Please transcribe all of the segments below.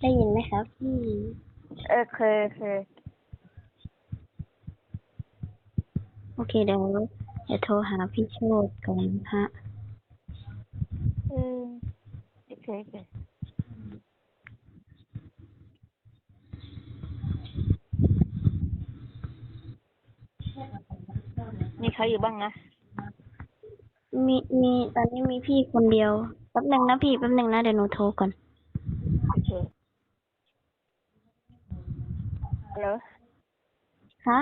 ได้ยินไหมครับพี่ เออเคยเคยโอเคเดี๋ยวเดี๋ยวโทรหาพี่โชตก่อนฮะ เออเคยเคยมีใครอยู่บ้างนะมีมีตอนนี้มีพี่คนเดียวแป๊บหนึ่งนะพี่แป๊บหนึ่งนะเดี๋ยวหนูโทรก่อน โอเค ฮัลโหลฮะ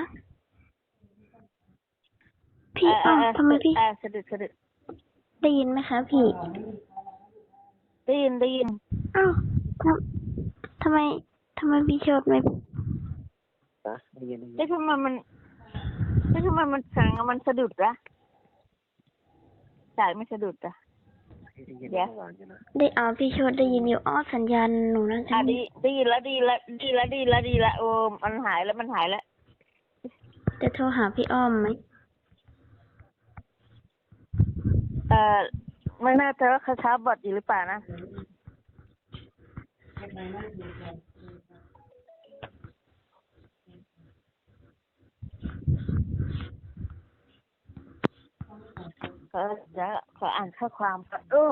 พี่อ้าวทำไมพี่อ่าสะดุดสะดุดได้ยินไหมคะพี่ได้ยินได้ยินอ้าวทำทำไมทำไมพี่โชตไม่ได้ทำไมมันได้ทำไมมันเสียงมันสะดุดละสายไม่สะดุดอะ เดี๋ยวได้เอาพี่โชตได้ยินอยู่อ้อสัญญาณหนูนะอะดีดีแล้วดีแล้วดีแล้วดีแล้วดีแล้วโอ้มันหายแล้วมันหายแล้วจะโทรหาพี่อ้อมไหมเอ่อไม่แน่ใจว่าคาช้าบอดอยู่หรือเปล่านะขอเดี๋ยว ขออ่านข้อความก่อนโอ้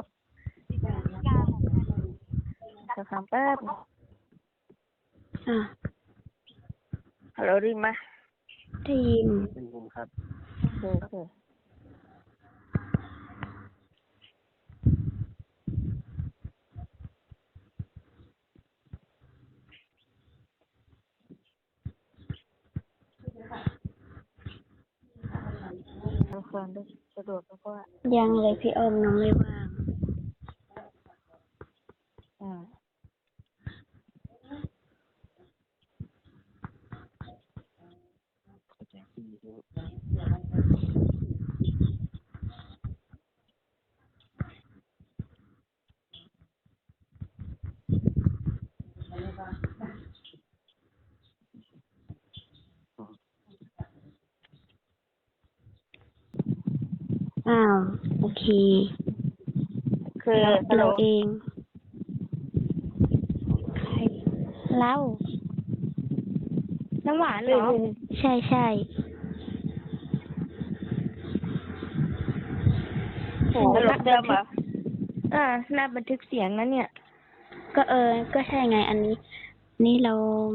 ข้อความแป๊บอ่าฮัลโหลได้ยินไหมได้ยินโอเคโอเคทุกคนได้สะดวกแล้วก็ยังเลยพี่อ้อมน้องไม่ว่าง อ่า อ้าว โอเค คือฮัลโหลเราเองใครเราน้ำหวานเหรอใช่ใช่ โอ้โหเดิมเหรออ่าน่าบันทึกเสียงนะเนี่ย ก็เออ ก็ใช่ไงอันนี้ นี่เรา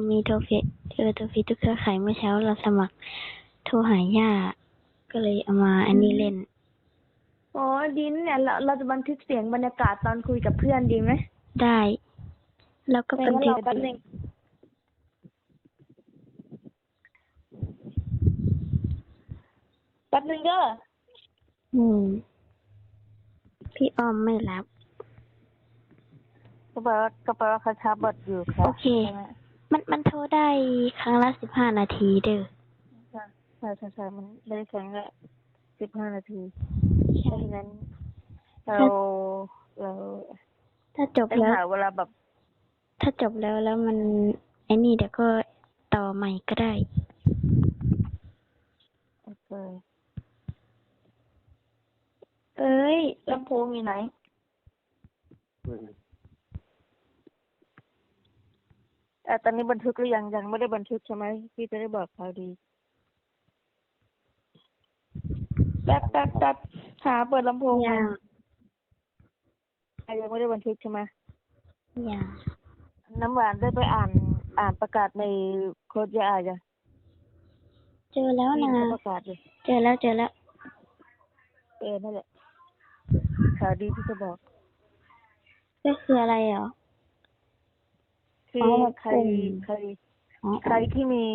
มีโทรเฟซเออโทรเฟซทุกเครือข่ายเมื่อเช้าเราสมัครโทรหาย่า ก็เลยเอามาอันนี้เล่น อ๋อดีนะเนี่ยเราเราจะบันทึกเสียงบรรยากาศตอนคุยกับเพื่อนดีไหมได้ แล้วก็ไม่เป็นงั้นที่เราแป๊บนึงแป๊บนึงเด้ออืม พี่อ้อมไม่รับ ก็แปลว่าก็แปลว่าคาช้าบอดอยู่ค่ะโอเค ใช่ไหมมันมันโทรได้ครั้งละสิบห้านาทีเด้อ ใช่ใช่ใช่ใช่มันได้แค่ละสิบห้านาที เพใช่ ราะฉะนั้น เราเราถ้าจบต้องแล้ว หาเวลาแบบถ้าจบแล้วแล้วมันไอ้นี่เดี๋ยวก็ต่อใหม่ก็ได้ โอเคเอ้ยลำโพงอยู่ไหนเอ่อตอนนี้บันทึกหรือยังยังไม่ได้บันทึกใช่ไหมพี่จะได้บอกข่าวดี แป๊บแป๊บแป๊บหาเปิดลำโพงยังอะยังไม่ได้บันทึกใช่ไหมยังน้ำหวานได้ไปอ่านอ่านประกาศในโค้ดยาอาจ้ะเจอแล้วที่นะเขาประกาศเลยเจอแล้วเจอแล้วเออนั่นแหละข่าวดีที่จะบอก ก็คืออะไรเหรอคืออ๋อใครกลุ่มใครอ๋อใครที่มี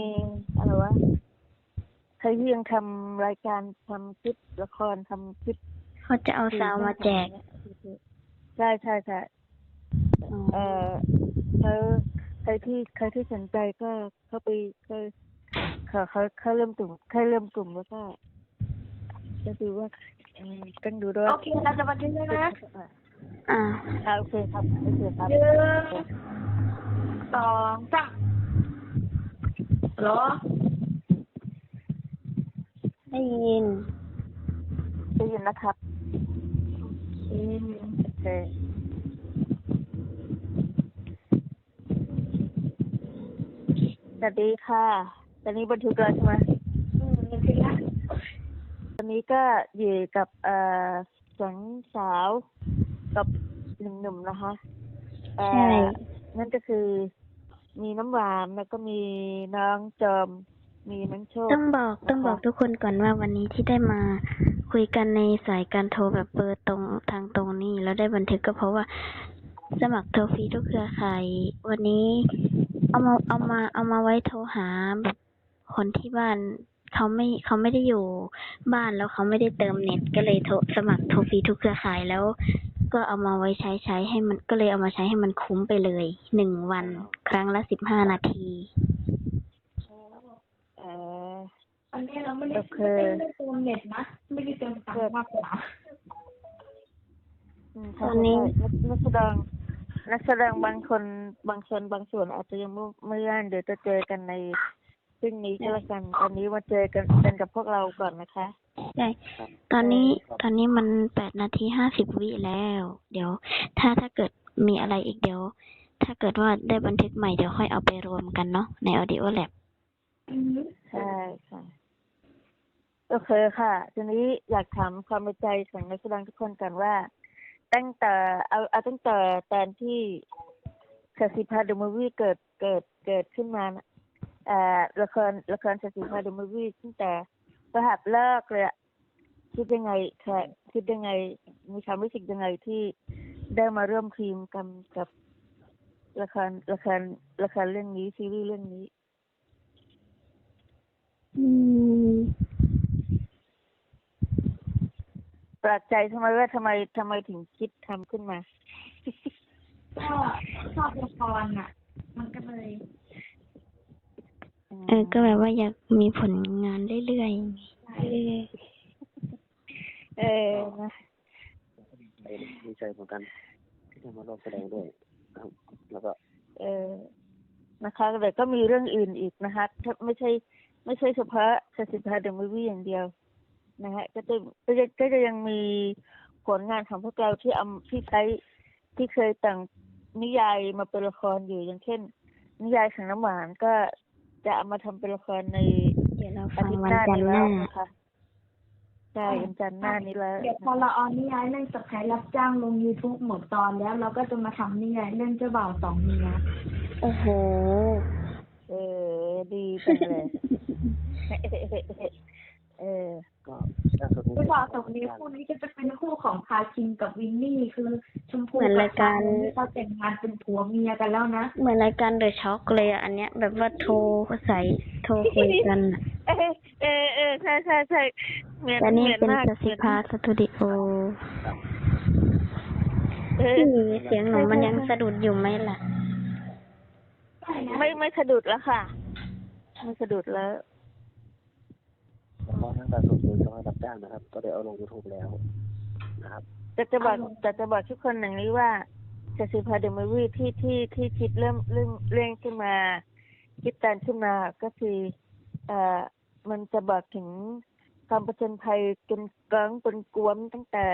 อะไรวะ ใครที่ยังทำรายการทำคลิปละครทำคลิปเขาจะเอาสาวมาแจกใช่ใช่ใช่อ๋อเอ่อเขาใครที่ใครที่สนใจก็เข้าไปก็เขาเขาเขาเริ่มกลุ่มเขาเริ่มกลุ่มแล้วก็จะดูว่าเอ่อต้องดูด้วยโอเคเราจะบันทึกแล้วนะอ่าอ่าโอเคครับโอเคครับหนึ่งสองสามเหรอ ได้ยิน ได้ยินนะครับอืมโอเควัสดีค่ะ ตอนนี้บันทึกแล้วใช่ไหมอืมมันคือละตอนนี้ก็อยู่กับเอ่อสองสาวกับหนึ่งหนุ่มนะคะเอ่อใช่นั่นก็คือมีน้ำหวานแล้วก็มีน้องจอม มีน้องโชค ต้องบอกต้องบอกทุกคนก่อนว่าวันนี้ที่ได้มาคุยกันในสายการโทรแบบเบอร์ตรงทางตรงนี่แล้วได้บันทึกก็เพราะว่าสมัครโทรฟรีทุกเครือข่ายวันนี้เอามาเอามาเอามาไว้โทรหาแบบคนที่บ้านเขาไม่เขาไม่ได้อยู่บ้านแล้วเขาไม่ได้เติมเน็ตก็เลยโทรสมัครโทรฟรีทุกเครือข่ายแล้ว ก็เอามาไว้ใช้ใช้ให้มันก็เลยเอามาใช้ให้มันคุ้มไปเลยหนึ่งวัน ครั้งละสิบห้านาที เอ่อ อันนี้เราไม่ได้โอเคไม่ได้เติมเน็ตนะไม่ได้เติมตังค์มากกว่าอืมตอนนี้ใช่นักแสดงนักแสดงบางคนบางคนบางส่วนอาจจะยังไม่ไม่ย่านเดี๋ยวจะเจอกันในซึ่งนี้ก็แล้วกันตอนนี้มาเจอกันกันกับพวกเราก่อนนะคะใช่ตอนนี้ตอนนี้มันแปดนาทีห้าสิบวิแล้ว เดี๋ยว ถ้าถ้าเกิดมีอะไรอีกเดี๋ยว ถ้าเกิดว่าได้บันทึกใหม่เดี๋ยวค่อยเอาไปรวมกันเนาะใน Audio Lab อืมใช่ค่ะ โอเคค่ะ ทีนี้อยากถามความในใจของนักแสดงทุกคนกันว่า ตั้งแต่เอาเอาตั้งแต่ตอนที่สสิพาดอะมูวี่เกิดเกิดเกิดขึ้นมานะเอ่อละครละครสสิพาดอะมูวี่ตั้งแต่ประหับเลิกเลยคิดยังไงค่ะคิดยังไง มีความรู้สึกยังไงที่ได้มาร่วมทีมกันกับละครละครละครเรื่องนี้ซีรีส์เรื่องนี้ อืม แปลกใจทำไมว่าทำไมทำไมถึงคิดทำขึ้นมา ก็ชอบละครอะ มันก็เลยเออ ก็แบบว่าอยากมีผลงานเรื่อยๆไงเออนะดีใจเหมือนกันที่ได้มาร่วมแสดงด้วยนะครับแล้วก็ เออนะคะแต่ก็มีเรื่องอื่นอีกนะคะถ้าไม่ใช่ ไม่ใช่เฉพาะสสิพาเดอะมูฟวี่อย่างเดียว นะฮะก็จะก็จะก็จะยังมีผลงานของพวกเราที่เอาที่ใช้ที่เคยแต่งนิยายมาเป็นละครอยู่อย่างเช่น นิยายของน้ำหวานก็จะเอามาทำเป็นละครในเดี๋ยวเราอาฟังทิตย์วัหนน้าจันนี้ทร์หแล้น้าวนะคะใช่วันจันทร์หน้านี้แล้วเดี๋ยวพอเราเอานิยายเรื่องสกายรับจ้างลง YouTube หมดตอนแล้ว เราก็จะมาทำนิยายเรื่องเจ้าบ่าวสองเมียโอ้โห เออดีจังเลย เออ ก็ล่าสุดนี้เจ้าบ่าวสองเมียคู่นี้ก็จะเป็นคู่ของพาคินกับวินนี่คือชมพูเหมือนกัรายการ ที่เขาแต่งงานเป็นผัวเมียกันแล้วนะเหมือนรายการเดอะช็อคเลยอะอันเนี้ยแบบว่าโทรใส่โทรคุยกันอะเออเออเออใช่ใช่ใช่เหมือนแต่นี่เหมือนเป็นมากสสิพาสตูดิโอเออพี่เสียงหนูมันยังสะดุดอยู่ไหมล่ะไม่ไม่สะดุดแล้วค่ะ ไม่สะดุดแล้วแล้วก็ ทั้งการส่งเสริมการรับจ้างนะครับ ก็ได้เอาลงยูทูบแล้วนะครับ จะจะบอกจะจะบอกทุกคนอย่างนี้ว่าจะซีพาเดมวีที่ที่ที่คิดเริ่มเรื่องเรื่องขึ้นมา คิดการขึ้นมาก็คือเอ่อมันจะบอกถึงความประจนภัยจนเกิงจนกวมตั้งแต่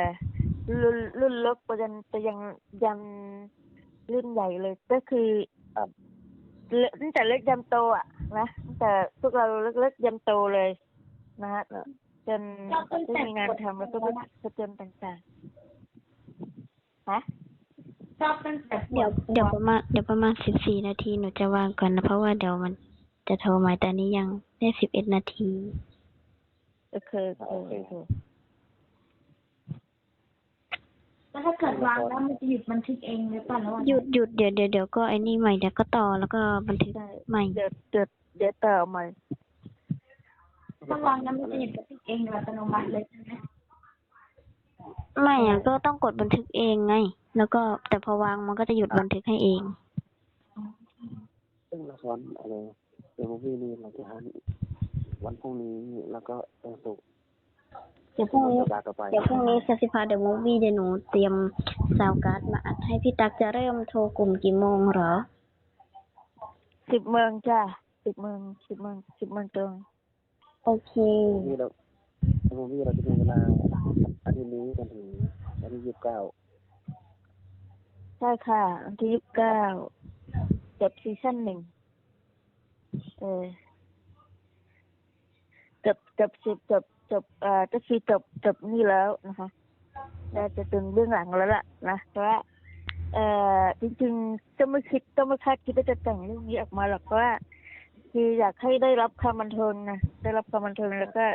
รุ่นรุ่นเล็กไปยันไปยังยันรุ่นใหญ่เลย ก็คือเอ่อเล็กตั้งแต่เล็กยันโตอะนะตั้งแต่พวกเราเล็กๆยันโตเลย นะฮะจนได้มีงานทำแล้วก็ผจญต่างๆฮะชอบตั้งแต่เดี๋ยวเดี๋ยวประมาณเดี๋ยวประมาณสิบสี่นาทีหนูจะวางก่อนนะเพราะว่าเดี๋ยวมันจะโทรมาแต่นี้ยังได้สิบเอ็ดนาทีโอเคโอเคโอเคแล้วถ้าเกิดวางแล้วมันจะหยุดบันทึกเองหรือเปล่าแล้ววันหยุดหยุดเดี๋ยวเดี๋ยวเดี๋ยวก็ไอ้นี่ใหม่เดี๋ยวก็ต่อแล้วก็บันทึกใช่ใหม่เดี๋ยวเดี๋ยวเดี๋ยวต่อใหม่ ถ้าวางแล้วมันจะหยุดบันทึกเองโดยอัตโนมัติเลยใช่ไหมไม่อะก็ต้องกดบันทึกเองไง แล้วก็แต่พอวางมันก็จะหยุดบันทึกให้เอง ซึ่งละครอะไรเดี๋ยวมูวี่นี่เราจะทำวันพรุ่งนี้แล้วก็วันศุกร์เดี๋ยวพรุ่งนี้ สัปดาห์ต่อไปเดี๋ยวพรุ่งนี้สสิพาเดอะมูฟวี่เดี๋ยวหนูเตรียมซาวการ์ดมาอัดให้พี่ตักจะเริ่มโทรกลุ่มกี่โมงเหรอ สิบโมงจ้ะสิบโมงสิบโมงสิบโมงตรง โอเคนี่เรามูวี่เราจะมีเวลาอาทิตย์นี้จนถึงวันที่ยี่สิบเก้าใช่ค่ะวันที่ยี่สิบเก้าจบซีซั่นหนึ่งเออจบจบจบจบจบเอ่อก็คือจบจบนี่แล้วนะคะน่าจะเป็นเรื่องหลังแล้วล่ะนะเพราะว่าเอ่อจริงๆก็ไม่คิดก็ไม่คาดคิดว่าจะแต่งเรื่องนี้ออกมาหรอกเพราะว่า คืออยากให้ได้รับความบันเทิงนะได้รับความบันเทิงแล้วก็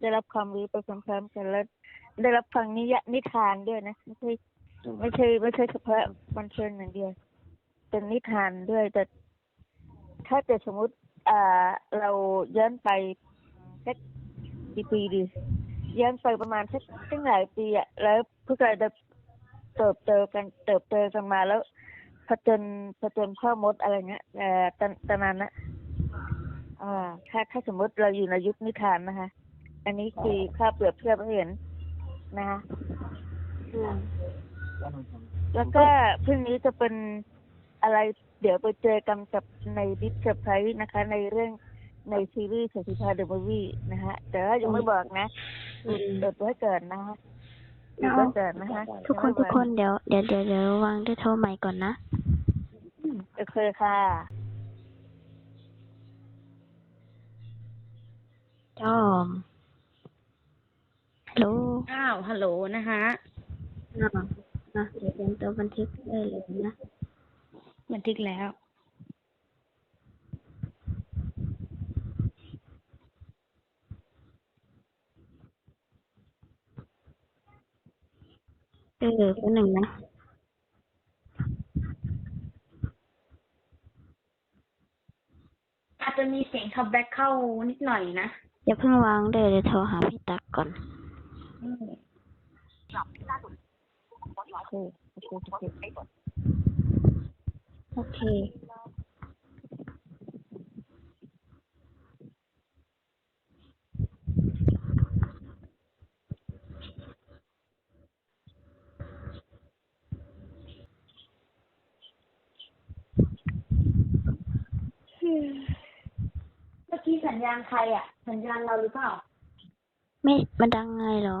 ได้รับความรู้ไปพร้อมๆกันแล้วได้รับฟังนิยนิทานด้วยนะไม่ใช่ไม่ใช่ไม่ใช่เฉพาะบันเทิงอย่างเดียวเป็นนิทานด้วยแต่ถ้าเกิดสมมติอ่าเราย้อนไปสักกี่ปีดีย้อนไปประมาณสักตั้งหลายปีอะแล้วพวกเราจะเติบโตกันเติบโตกันมาแล้วผจญผจญพ่อมดอะไรเงี้ยเอ่ตอนตอนนั้นนะ อ่าถ้าถ้าสมมติเราอยู่ในยุคนิทานนะคะ อันนี้คือค่าเปรียบเทียบให้เห็นนะคะอืมแล้วก็พรุ่งนี้จะเป็นอะไรเดี๋ยวไปเจอกันกับในดิสเซอร์ไพรส์นะคะ ในเรื่องในซีรีส์สถิพาเดอะมูฟวี่นะฮะแต่ว่ายังไม่บอกนะอุดอุดไว้เกิดนะฮะอุดไว้เกิดนะคะ ทุกคนทุกคนเดี๋ยวเดี๋ยวเดี๋ยวเดี๋ยววางด้วยโทรใหม่ก่อนนะ โอเคค่ะ จอม ฮัลโหลอ้าวฮัลโหลนะคะอ่านะเดี๋ยวเตรียมตัวบันทึกได้เลยนะ บันทึกแล้ว เออเป็นหนึ่งนะอาจจะมีเสียงคัมแบ็กเข้านิดหน่อยนะ อย่าเพิ่งวางเดี๋ยวเดี๋ยวโทรหาพี่ตักก่อนโอเค โอเค สัญญาณใครอะ สัญญาณเราหรือเปล่า ไม่มันดังไงเหรอ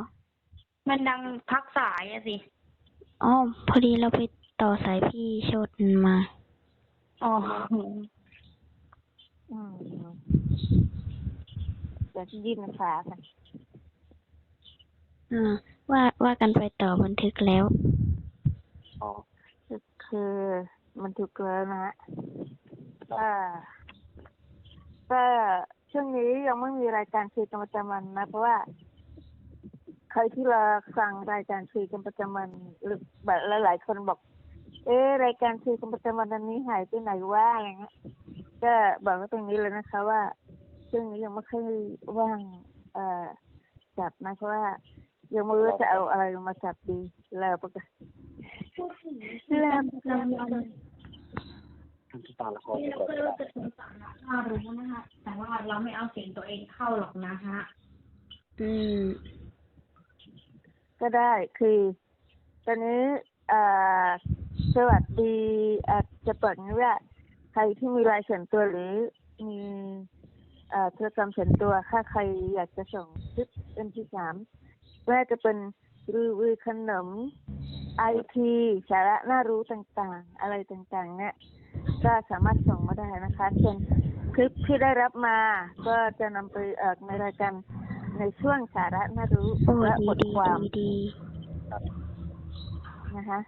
มันดังพักสายอะสิอ๋อพอดีเราไปต่อสายพี่โชดมา อ๋ออืมเดี๋ยวยื่นขาค่ะอ่าว่าว่ากันไปต่อบันทึกแล้วอ๋อก็คือมันถูกแล้วนะฮะ ก็ช่วงนี้ยังไม่มีรายการคุยกันประจำวันนะ เพราะว่า ใครที่เราฟังรายการคุยกันประจำวันหรือแบบหลาย ๆ คนบอก เอ๊รายการคุยกันประจำวันอันนี้หายไปไหนว่าอะไรเงี้ยก็บอกไว้ตรงนี้เลยนะคะ ว่าช่วงนี้ยังไม่ค่อยว่างเอ่อจับนะเพราะว่า ยังไม่รู้จะเอาอะไรมาจับดีแล้วปกติแล้วเราเรา ท่านที่ตาละครที่ไปเราก่อนก็ก็รู้ได้จะสงสารน่ารู้นะคะ แต่ว่าเราไม่เอาเสียงตัวเองเข้าหรอกนะฮะ อืม ก็ได้คือ ตอนนี้เอ่อสวัสดีอาจจะเปิดนี้ว่าใครที่มีลายส่วนตัวหรือมีเอ่อธุรกรรมส่วนตัวถ้าใครอยากจะส่งคลิปเอ็มพีสามว่าจะเป็นรีวิวขนมไอทีสาระน่ารู้ต่างๆ อะไรต่างๆ เนี่ย ก็สามารถส่งมาได้นะคะเช่นคลิปที่ได้รับมาก็จะนำไปเอ่อในรายการในช่วงสาระน่ารู้โอ้และดีบทดีความดีดีนะคะ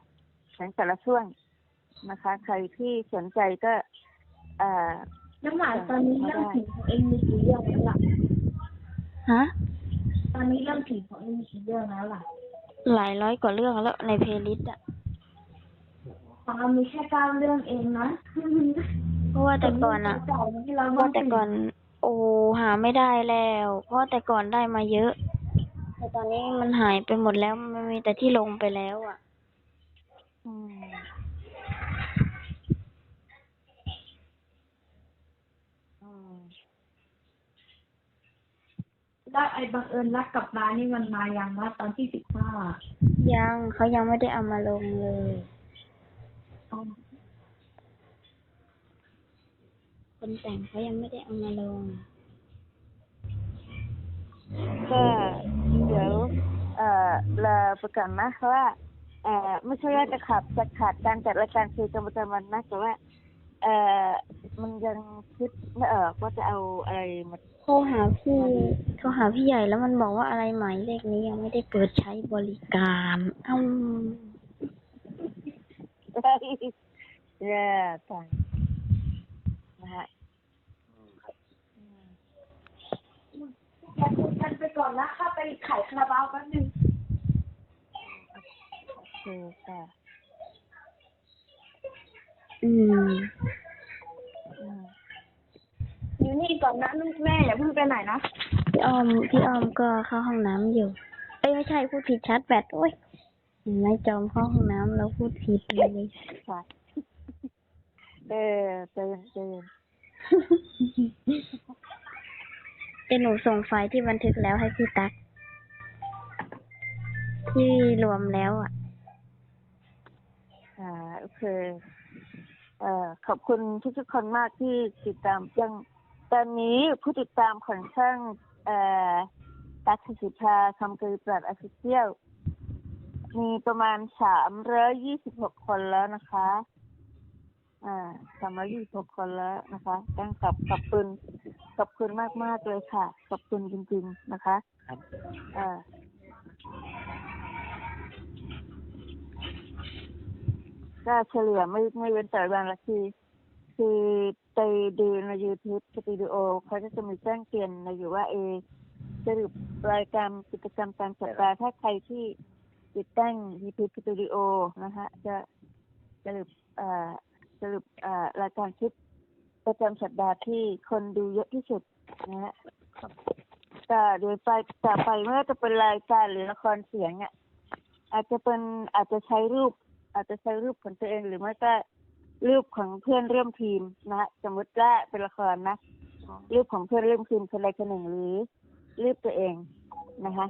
ของแต่ละช่วงนะคะ ใครที่สนใจก็เอ่อน้ำหวานตอนนี้เริ่มถึงของเองมีกี่เรื่องแล้วล่ะฮะตอนนี้เริ่มถึงของเองมีกี่เรื่องแล้วล่ะ หลายร้อยกว่าเรื่องแล้วในเพลย์ลิสต์อะ ของเรามีแค่เก้าเรื่องเองนะเพราะว่าแต่ก่อนอะจ่ายให้เราเพราะแต่ก่อน โอ้หาไม่ได้แล้ว เพราะแต่ก่อนได้มาเยอะ แต่ตอนนี้มันหายไปหมดแล้วมันมีแต่ที่ลงไปแล้วอะอืมอืมแล้วไอ้บังเอิญรักกลับมานี่มันมายังว่าตอนที่สิบห้ายังเขายังไม่ได้เอามาลงเลย คนแต่งเขายังไม่ได้เอามาลง ก็เดี๋ยวเอ่อลาประกันนะเพราะว่าเอ่อไม่ใช่ว่าจะขาดจะขาดการจัดรายการคุยกันประจำวันนะแต่ว่าเอ่อมันยังคิดไม่ออกว่าจะเอาอะไรมาโทรหาพี่โทรหาพี่ใหญ่แล้วมันบอกว่าอะไรหมายเลขนี้ยังไม่ได้เปิดใช้บริการ เอ้า แย่จังนะฮะอย่าคุยกันไปก่อนนะข้าไปขายคาราบาวแป๊บนึงโอเคค่ะอืมอยู่นี่ก่อนนะลูกแม่อย่าเพิ่งไปไหนนะ พี่ออม พี่ออมก็เข้าห้องน้ำอยู่ เอ้ยไม่ใช่พูดผิดชาร์จแบตโอ้ย เห็นไหม่จอมเข้าห้องน้ำแล้วพูดผิดเลยค่ะเออเจนเจนเดี๋ยวหนูส่งไฟล์ที่บันทึกแล้วให้พี่ตั๊กที่รวมแล้วอะ อ่าโอเค เอ่อขอบคุณทุกๆคนมากที่ติดตามยังตอนนี้ผู้ติดตามของช่างเอ่อตักสิภาคำกรีปรัดออฟฟิเชียล มีประมาณสามร้อยยี่สิบหกคนแล้วนะคะ อ่าสามร้อยยี่สิบหกคนแล้วนะคะต้องขอบขอบคุณขอบคุณมากมากๆเลยค่ะ ขอบคุณจริงๆนะคะ ครับอ่าก็เฉลี่ยไม่ไม่เว้นแต่วันละทีคือไปดูใน YouTube สตูดิโอเขาก็จะมีแจ้งเตือนมาอยู่ว่าเออสรุปรายการกิจกรรมการสัปดาห์ถ้าใครที่ ติดตั้ง YouTube สตูดิโอนะคะจะสรุปสรุปรายการคลิปประจำสัปดาห์ที่คนดูเยอะที่สุดนะฮะก็โดยไปต่ไปไม่ว่าจะเป็นรายการหรือละครเสียงอะอาจจะเป็นอาจจะใช้รูป อาจจะใช้รูปของตัวเองหรือไม่ก็รูปของเพื่อนร่วมทีมนะฮะสมมติว่าเป็นละครนะรูปของเพื่อนร่วมทีมคนใดคนหนึ่งหรือรูปตัวเองนะคะ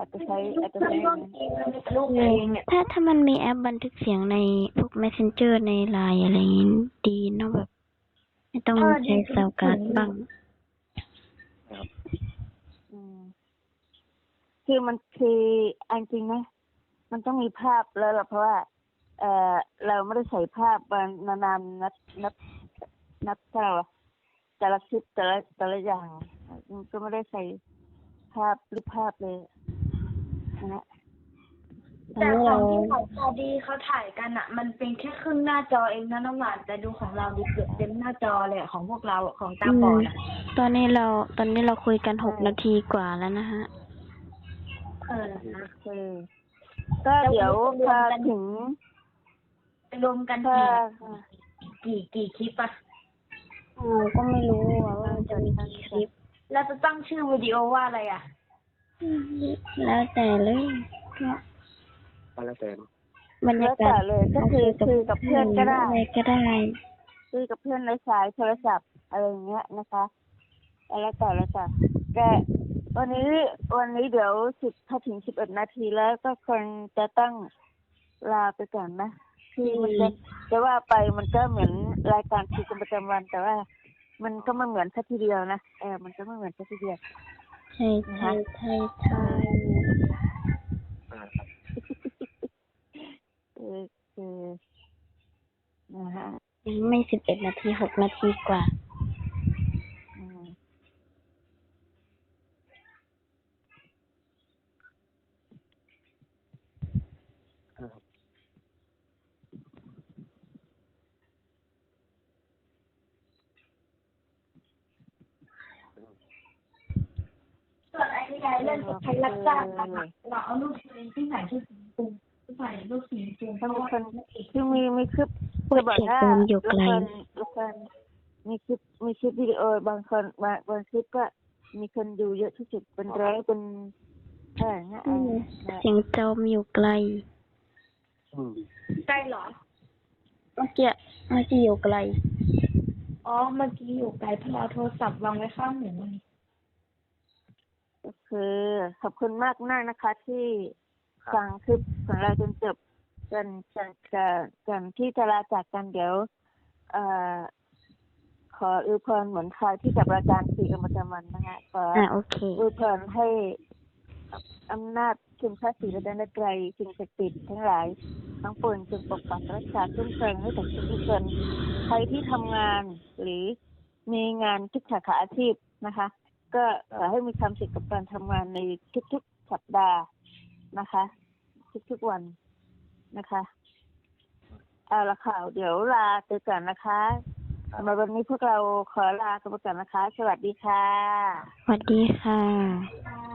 อาจจะใช้อาจจะใช้อย่างนั้นลูกเองเนี่ยถ้าถ้ามันมีแอปบันทึกเสียงในพวก messenger ในไลน์อะไรอย่างนี้ดีเนาะแบบ ไม่ต้องใช้สาวการ์ดบ้างอืมคือมันคืออันจริงนะมันต้องมีภาพแล้วล่ะเพราะว่า เออเราไม่ได้ใส่ภาพมานานๆนับนับนับเท่าไหร่วะแต่ละคลิปแต่ละแต่ละอย่างมันก็ไม่ได้ใส่ภาพรูปภาพเลย นะฮะแต่ของที่เขาพอดีเขาถ่ายกันอะมันเป็นแค่ครึ่งหน้าจอเองนะน้องหวานแต่ดูของเราดิเกือบเต็มหน้าจอเลยอะของพวกเราอะของตาบอดอะตอนนี้เราตอนนี้เราคุยกันหกนาทีกว่าแล้วนะฮะ เออโอเคก็เดี๋ยวพอถึงรวมกันถ้ากี่กี่กี่คลิปอะอ๋อก็ไม่รู้อะว่ามันจะมีกี่คลิปเราจะตั้งชื่อวิดีโอว่าอะไรอะ แล้วแต่เลยก็ก็แล้วแต่เนอะบรรแล้ยาวกาแต่ศเลยก็คือคุยกับเพื่อนก็ได้อะไรก็ได้ คุยกับเพื่อนในสายโทรศัพท์อะไรอย่างเงี้ยนะคะแล้วแต่แล้วแต่แต่วันนี้วันนี้เดี๋ยวสิบถ้าถึงสิบเอ็ดนาทีแล้วก็คงจะต้องลาไปก่อนนะคือมันจะจะว่าไปมันก็เหมือนรายการคุยกันประจำวัน แต่ว่า มันก็ไม่เหมือนสักทีเดียวนะเออมันก็ไม่เหมือนสักทีเดียว ใช่ใช่ใช่ใช่อ่าครับเออคือนะฮะยังไม่สิบเอ็ดนาทีหกนาทีกว่า ส่วนไอ้ที่ยายเล่นกับใครรับจ้างนะคะเราเอารูปตัวเองที่ใส่ชุดสีชมพูใส่รูปสีชมพูเพถ้าราะมีว่าคนที่มีมีคลิปพูดจะบอกว่าโดมอยู่ไกลละครละครมีคลิปมีคลิปวิดีโอบางคนบางบางคลิปก็มีคนดูเยอะที่สุดเป็นร้อยเป็นอะไรอย่างเงี้ยอืมอ่าเสียงจอมอยู่ไกลใกล้เหรอเมื่อกี้เมื่อกี้อยู่ไกลอ๋อเมื่อกี้อยู่ไกลเพราะเราโทรศัพท์วางไว้ข้างหูนี่ ก็คือขอบคุณมากมากนะคะ ที่ฟังคลิปของเราจนจบกันกันกันกันที่จะลาจากกันเดี๋ยว เอ่อ ขออวยพรเหมือนคราวที่กับรายการสี่กันประจำวันนะคะขอ อ่าโอเค อวยพรให้อำนาจคุณพระศรีรัตนตรัยสิ่งศักดิ์สิทธิ์ทั้งหลายทั้งปวงจงปกปักรักษาคุ้มครองให้กับทุกๆคนใครที่ทำงานหรือมีงานทุกสาขาอาชีพนะคะ ก็ขอให้มีความสุขกับการทำงานในทุกๆสัปดาห์นะคะ ทุกๆวันนะคะเอาละค่ะเดี๋ยวลาไปก่อนนะคะสำหรับวันนี้พวกเราขอลาไปก่อนนะคะ สวัสดีค่ะ สวัสดีค่ะค่ะ